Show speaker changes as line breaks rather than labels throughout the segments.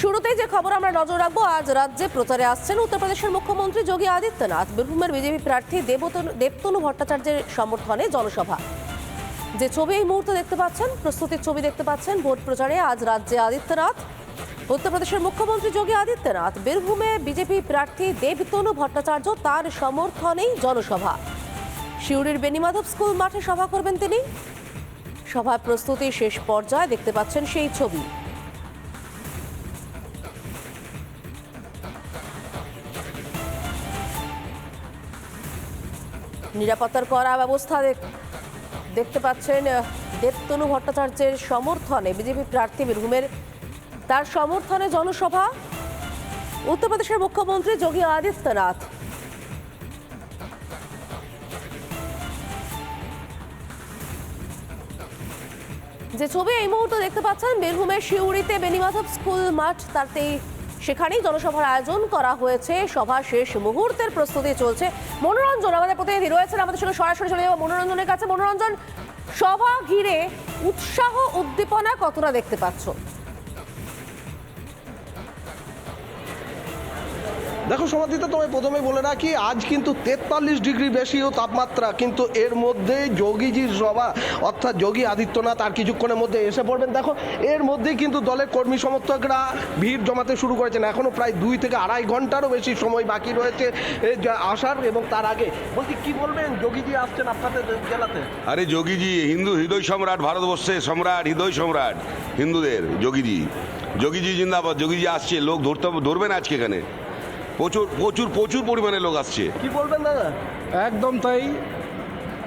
শুরুতেই যে খবর আমরা নজর রাখব, আজ রাজ্যে প্রচারে আসছেন উত্তরপ্রদেশের মুখ্যমন্ত্রী যোগী আদিত্যনাথ। বীরভূমের বিজেপি প্রার্থী দেবতনু দেবতনু ভট্টাচার্যের সমর্থনে জনসভা। যে ছবি এই মুহূর্তে দেখতে পাচ্ছেন, প্রস্তুতির ছবি দেখতে পাচ্ছেন ভোট প্রচারে আজ রাজ্যে আদিত্যনাথ। উত্তরপ্রদেশের মুখ্যমন্ত্রী যোগী আদিত্যনাথ বীরভূমে বিজেপি প্রার্থী দেবতনু ভট্টাচার্য তার সমর্থনেই জনসভা। শিউরির বেনিমাধব স্কুল মাঠে সভা করবেন তিনি। সভায় প্রস্তুতি শেষ পর্যায়ে দেখতে পাচ্ছেন সেই ছবি। নিরাপত্তার করা ব্যবস্থা দেখ- দেখতে পাচ্ছেন দেবতনু ভট্টাচার্যের সমর্থনে বিজেপি প্রার্থী বীরভূমের তার সমর্থনে জনসভা। উত্তরপ্রদেশের মুখ্যমন্ত্রী যোগী আদিত্যনাথ। যে ছবি এই মুহূর্তে দেখতে পাচ্ছেন, বীরভূমের শিউড়িতে বেনিমাধব স্কুল মাঠ, তাতেই সেখানেই জনসভার আয়োজন করা হয়েছে। সভা শেষ মুহূর্তের প্রস্তুতি চলছে। মনোরঞ্জন আমাদের প্রতিনিধি রয়েছেন। আমাদের সঙ্গে সরাসরি চলে যাব মনোরঞ্জনের কাছে। মনোরঞ্জন, সভা ঘিরে উৎসাহ, উদ্দীপনা কতটা দেখতে পাচ্ছ?
দেখো সমাধিতা তোমায় প্রথমে বলে রাখি, আজ কিন্তু তেতাল্লিশ ডিগ্রি বেশিও তাপমাত্রা, কিন্তু এর মধ্যে যোগীজির সভা, অর্থাৎ যোগী আদিত্যনাথ আর কিছুক্ষণের মধ্যে এসে পড়বেন। দেখো, এর মধ্যেই কিন্তু দলের কর্মী সমর্থকরা ভিড় জমাতে শুরু করেছেন। এখনও প্রায় দুই থেকে আড়াই ঘন্টারও বেশি সময় বাকি রয়েছে আসার এবং তার আগে। বলছি, কি বলবেন? যোগীজি আসছেন আপনাদের জেলাতে?
আরে যোগীজি, হিন্দু হৃদয় সম্রাট, ভারতবর্ষে সম্রাট, হৃদয় সম্রাট, হিন্দুদের, যোগীজি। যোগীজি জিন্দাবাদ, যোগীজি আসছে, লোক ধরতে ধরবেন আজকে এখানে। প্রচুর প্রচুর প্রচুর পরিমাণে লোক আসছে।
কি বলবেন দাদা?
একদম তাই।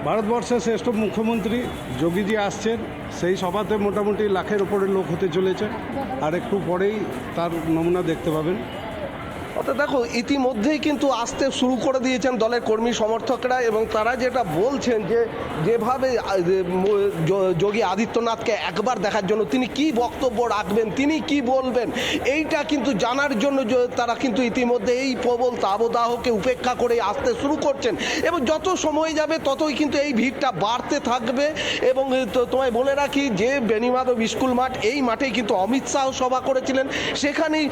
ভারতবর্ষের শ্রেষ্ঠ মুখ্যমন্ত্রী যোগীজি আসছেন। সেই সভাতে মোটামুটি লাখের ওপরে লোক হতে চলেছে। আর একটু পরেই তার নমুনা দেখতে পাবেন।
অর্থাৎ দেখো, ইতিমধ্যেই কিন্তু আসতে শুরু করে দিয়েছেন দলের কর্মী সমর্থকরা এবং তারা যেটা বলছেন যে, যেভাবে যোগী আদিত্যনাথকে একবার দেখার জন্য তিনি কি বক্তব্য রাখবেন, তিনি কি বলবেন, এইটা কিন্তু জানার জন্য তারা কিন্তু ইতিমধ্যে এই প্রবল তাবদাহকে উপেক্ষা করে আসতে শুরু করছেন। এবং যত সময় যাবে, ততই কিন্তু এই ভিড়টা বাড়তে থাকবে। এবং তোমায় বলে রাখি যে বেনিমাধব স্কুল মাঠ, এই মাঠেই কিন্তু অমিত শাহ সভা করেছিলেন। সেখানেই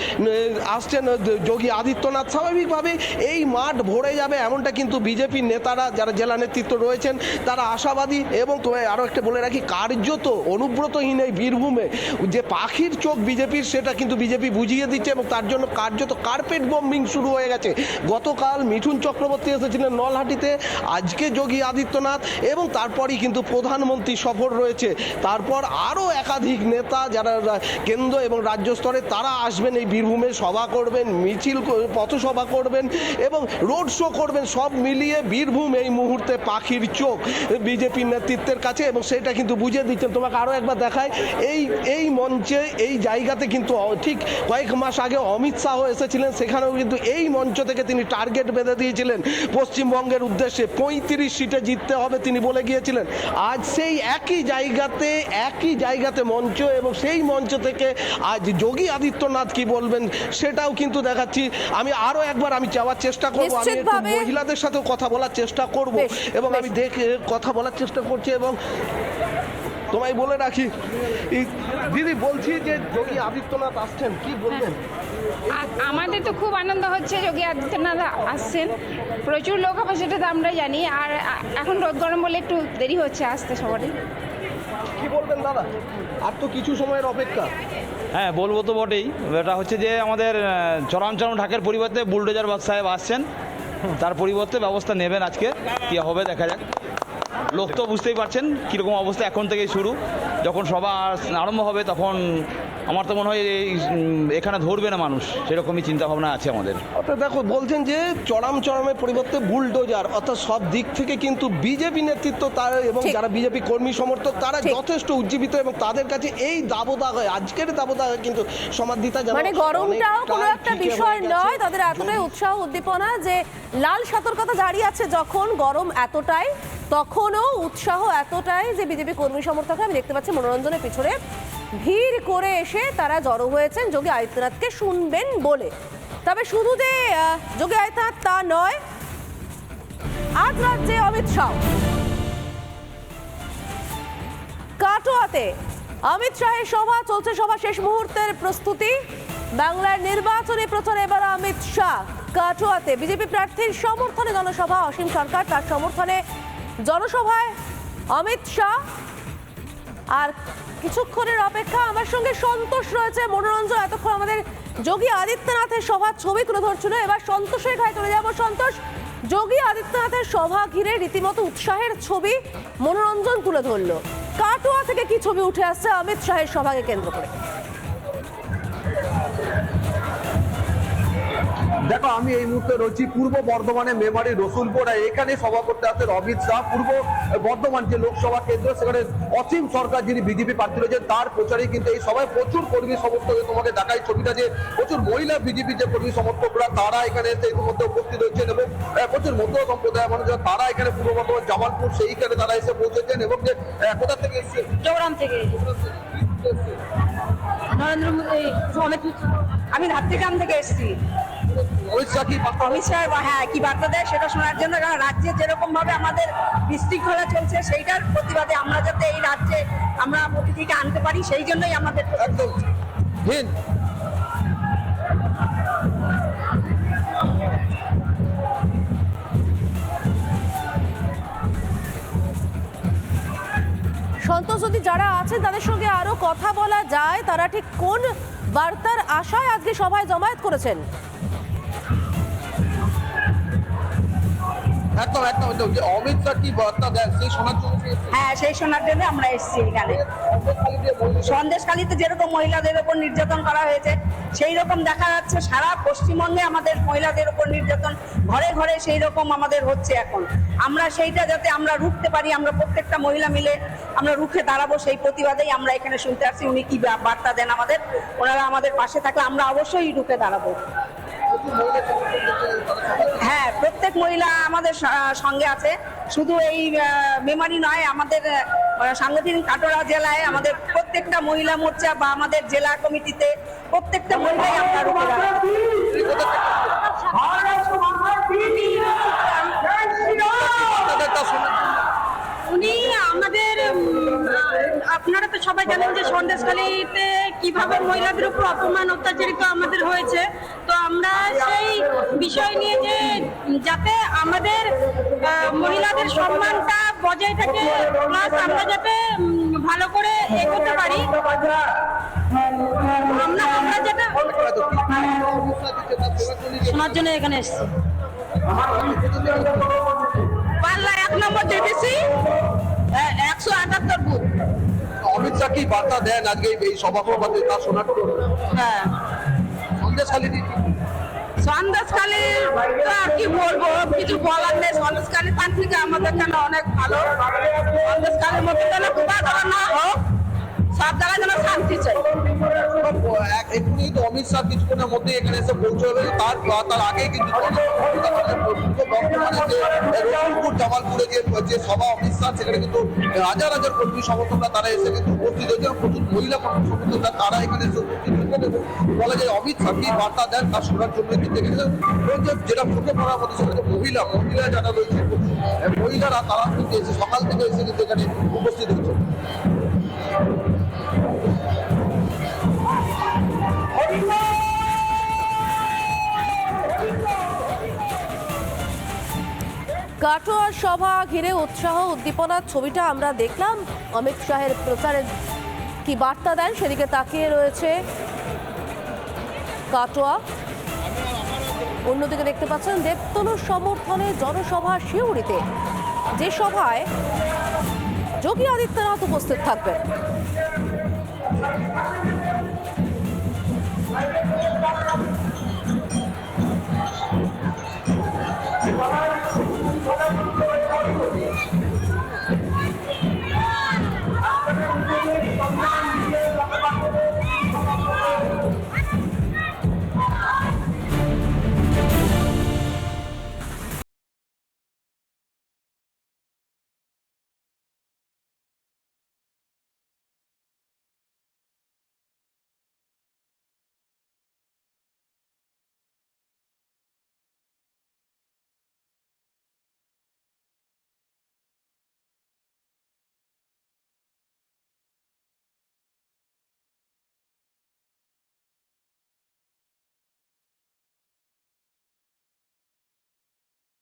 আসছেন যোগী আদিত্যনাথ স্বাভাবিকভাবে এই মাঠ ভরে যাবে, এমনটা কিন্তু বিজেপির নেতারা যারা জেলা নেতৃত্ব রয়েছেন, তারা আশাবাদী এবং তোমায় আরও একটা বলে রাখি, কার্যত অনুব্রতহীন এই বীরভূমে যে পাখির চোখ বিজেপির, সেটা কিন্তু বিজেপি বুঝিয়ে দিচ্ছে এবং তার জন্য কার্যত কার্পেট বম্বিং শুরু হয়ে গেছে। গতকাল মিঠুন চক্রবর্তী এসেছিলেন নলহাটিতে, আজকে যোগী আদিত্যনাথ এবং তারপরই কিন্তু প্রধানমন্ত্রী সফর রয়েছে। তারপর আরও একাধিক নেতা যারা কেন্দ্র এবং রাজ্য স্তরে, তারা আসবেন এই বীরভূমে, সভা করবেন, মিছিল পথসভা করবেন এবং রোড শো করবেন, সব মিলিয়ে বীরভূম এই মুহূর্তে পাখির চোখ বিজেপির নেতৃত্বের কাছে এবং সেটা কিন্তু বুঝিয়ে দিচ্ছেন। তোমাকে আরও একবার দেখায় এই এই মঞ্চে, এই জায়গাতে কিন্তু ঠিক কয়েক মাস আগে অমিত শাহ এসেছিলেন, সেখানেও কিন্তু এই মঞ্চ থেকে তিনি টার্গেট বেঁধে দিয়েছিলেন পশ্চিমবঙ্গের উদ্দেশ্যে। পঁয়ত্রিশ সিটে জিততে হবে তিনি বলে গিয়েছিলেন। আজ সেই একই জায়গাতে একই জায়গাতে মঞ্চ এবং সেই মঞ্চ থেকে আজ যোগী আদিত্যনাথ কি বলবেন সেটাও কিন্তু দেখাচ্ছি। আমি আরও একবার আমি যাওয়ার চেষ্টা করব আমি মহিলাদের সাথেও কথা বলার চেষ্টা করব এবং আমি দেখে কথা বলার চেষ্টা করছি এবং তোমায় বলে রাখি দিদি বলছি যে যোগী আদিত্যনাথ আসছেন কি বলবেন?
আমাদের তো খুব আনন্দ হচ্ছে যোগী আদিত্যনাথ আসছেন। প্রচুর লোক হবে সেটা তো আমরা জানি। আর এখন রোদ গরম বলে একটু দেরি হচ্ছে আসতে সবারই।
কি বলবেন দাদা? আর তো কিছু সময়ের অপেক্ষা।
হ্যাঁ বলব তো বটেই। এটা হচ্ছে যে আমাদের চরম ঢাকের পরিবর্তে বুলডোজার বাস সাহেব আসছেন। তার পরিবর্তে ব্যবস্থা নেবেন আজকে, কি হবে দেখা যাক। লোক তো বুঝতেই পারছেন কীরকম অবস্থা এখন থেকেই শুরু। যখন সভা আরম্ভ হবে তখন আমার তো মনে হয় এই এখানে ধরবে না মানুষ। সেরকমই চিন্তা ভাবনা আছে আমাদের।
অর্থাৎ দেখো বলছেন যে চরম চরমের পরিবর্তে বুলডোজার অর্থাৎ সব দিক থেকে কিন্তু বিজেপি নেতৃত্ব তার এবং যারা বিজেপি কর্মী সমর্থক তারা যথেষ্ট উজ্জীবিত এবং তাদের কাছে এই দাবদাহ আজকের দাবদাহ কিন্তু সমাধিতা
মানে গরমটাও কোনো একটা বিষয় নয় তাদের এতটাই উৎসাহ উদ্দীপনা যে লাল সতর্কতা জারি আছে যখন গরম এতটাই তখনও উৎসাহ এতটাই যে বিজেপি কর্মী সমর্থকরা আমি দেখতে পাচ্ছি মনোরঞ্জনের পিছনে ভিড় করে এসে তারা জড়ো হয়েছেন যোগী আদিত্যনাথকে শুনবেন বলে। তবে শুধু যে যোগী আদিত্যনাথ তা নয়, আজ রাজ্যে অমিত শাহ। কাটোয়াতে অমিত শাহের সভা, চলছে সভা শেষ মুহূর্তের প্রস্তুতি। বাংলার নির্বাচনী প্রচারে এবার অমিত শাহ। কাটোয়াতে বিজেপি প্রার্থীর সমর্থনে জনসভা, অসীম সরকার তার সমর্থনে জনসভায় অমিত শাহ। আর কিছুক্ষণের অপেক্ষা আমার সঙ্গে সন্তোষ রয়েছে। মনোরঞ্জন, এতক্ষণ আমাদের যোগী আদিত্যনাথের সভার ছবি তুলে ধরছিল। এবার সন্তোষের ঘায়ে চলে যাব। সন্তোষ, যোগী আদিত্যনাথের সভা ঘিরে রীতিমতো উৎসাহের ছবি মনোরঞ্জন তুলে ধরলো। কাটোয়া থেকে কি ছবি উঠে আসছে? অমিত শাহের সভাকে কেন্দ্র করে।
দেখো আমি এই মুহূর্তে রয়েছি পূর্ব বর্ধমানে মেমারি রসুলপুর। এখানে সভা করতে আসেন অমিত শাহ। পূর্ব বর্ধমান যে লোকসভা কেন্দ্র সেখানে অসীম সরকার যিনি বিজেপি প্রার্থী রয়েছেন তার প্রচারে কিন্তু এই সভায় প্রচুর কর্মী সমর্থক তোমাকে দেখাই ছবিটা যে প্রচুর মহিলা বিজেপি যে কর্মী সমর্থকরা তারা এখানে এসে ইতিমধ্যে উপস্থিত হয়েছেন এবং প্রচুর মধ্য সম্প্রদায়ের মানুষ তারা এখানে পূর্ব বর্ধমান জামালপুর সেইখানে তারা এসে পৌঁছেছেন এবং যে কোথা থেকে
চৌরাম থেকে। নরেন্দ্র মোদী আমি ধাত্রিগ্রাম থেকে এসেছি।
অমিত শাহ কি
অমিত শাহ হ্যাঁ কি বার্তা দেয় সেটা শোনার জন্য কারণ রাজ্যে যেরকম ভাবে আমাদের বিশৃঙ্খলা চলছে সেইটার প্রতিবাদে আমরা যাতে এই রাজ্যে আমরা মোদিজিকে আনতে পারি সেই জন্যই আমাদের
একদম। হিন্দ।
সন্তোষ যদি যারা আছেন তাদের সঙ্গে আরও কথা বলা যায় তারা ঠিক কোন বার্তার আশায় আজকে সভায় জমায়েত করেছেন?
একদম একদম অমিত শাহ কি বার্তা দেন সেই শোনার জন্য
হ্যাঁ সেই শোনার জন্য আমরা এসেছি এখানে। সন্দেশখালীতে যেরকম মহিলাদের উপর নির্যাতন করা হয়েছে সেই রকম দেখা যাচ্ছে সারা পশ্চিমবঙ্গে আমাদের মহিলাদের উপর নির্যাতন। ঘরে ঘরে সেই রকম আমাদের হচ্ছে এখন। আমরা সেইটা যাতে আমরা রুখতে পারি আমরা প্রত্যেকটা মহিলা মিলে আমরা রুখে দাঁড়াবো সেই প্রতিবাদেই আমরা এখানে শুনতে আসছি। উনি কি বার্তা দেন আমাদের? ওনারা আমাদের পাশে থাকলে আমরা অবশ্যই রুখে দাঁড়াবো। হ্যাঁ প্রত্যেক মহিলা আমাদের সঙ্গে আছে শুধু এই মেমারি নয়, আমাদের সাংগঠনিক কাটোয়া জেলায় আমাদের প্রত্যেকটা মহিলা মোর্চা বা আমাদের জেলা কমিটিতে প্রত্যেকটা মহিলাই
আপনার।
উনি আমাদের আপনারা তো সবাই জানেন যে সন্দেশখালীতে কীভাবে মহিলাদের উপর অপমান, অত্যাচারিত আমাদের হয়েছে, তো আমরা সেই বিষয় নিয়ে যে, যাতে আমাদের মহিলাদের সম্মানটা বজায় থাকে প্লাস আমরা যাতে ভালো করে এগোতে পারি। আমরা আমরা যাতে শোনার জন্য এখানে এসেছি। পাল্লা এক নম্বর দেখেছি।
কি বার্তা দেন আজকে এই- সভা সভাতে তা শোনার জন্য?
হ্যাঁ।
সন্দেশখালী
দিদি তো আর কি বলব? কিছু বলার নেই। সন্দেশকালী তান্ত্রিক থেকে আমাদের জন্য অনেক ভালো। সন্দেশকালীর মধ্যে যেন না হোক সব জায়গায় যেন শান্তি চাই
এক্ষুনি তো অমিত শাহ কিছুক্ষণের মধ্যে এখানে এসে পৌঁছবে তার তার আগে কিন্তু রসুলপুর জামালপুরে যে যে সভা অমিত শাহ, সেখানে কিন্তু হাজার হাজার কর্মী সমর্থকরা তারা এসে কিন্তু উপস্থিত হয়েছে প্রচুর মহিলা কর্মী সমর্থকরা তারা এখানে এসে উপস্থিত হয়েছেন এবং বলা যায় অমিত শাহ কি বার্তা দেন তার শোনার জন্য কিন্তু এখানে যেটা চোখে পড়ার মধ্যে সেখানে মহিলা মহিলা যারা রয়েছে, মহিলারা তারা কিন্তু এসে সকাল থেকে এসে কিন্তু এখানে উপস্থিত হয়েছে।
কাটোয়ার সভা ঘিরে উৎসাহ উদ্দীপনার ছবিটা আমরা দেখলাম। অমিত শাহের প্রচারে কি বার্তা দেন? সেদিকে তাকিয়ে রয়েছে কাটোয়া। অন্যদিকে দেখতে পাচ্ছেন দেবতনু সমর্থনে জনসভা শিউড়িতে যে সভায় যোগী আদিত্যনাথ উপস্থিত থাকবেন।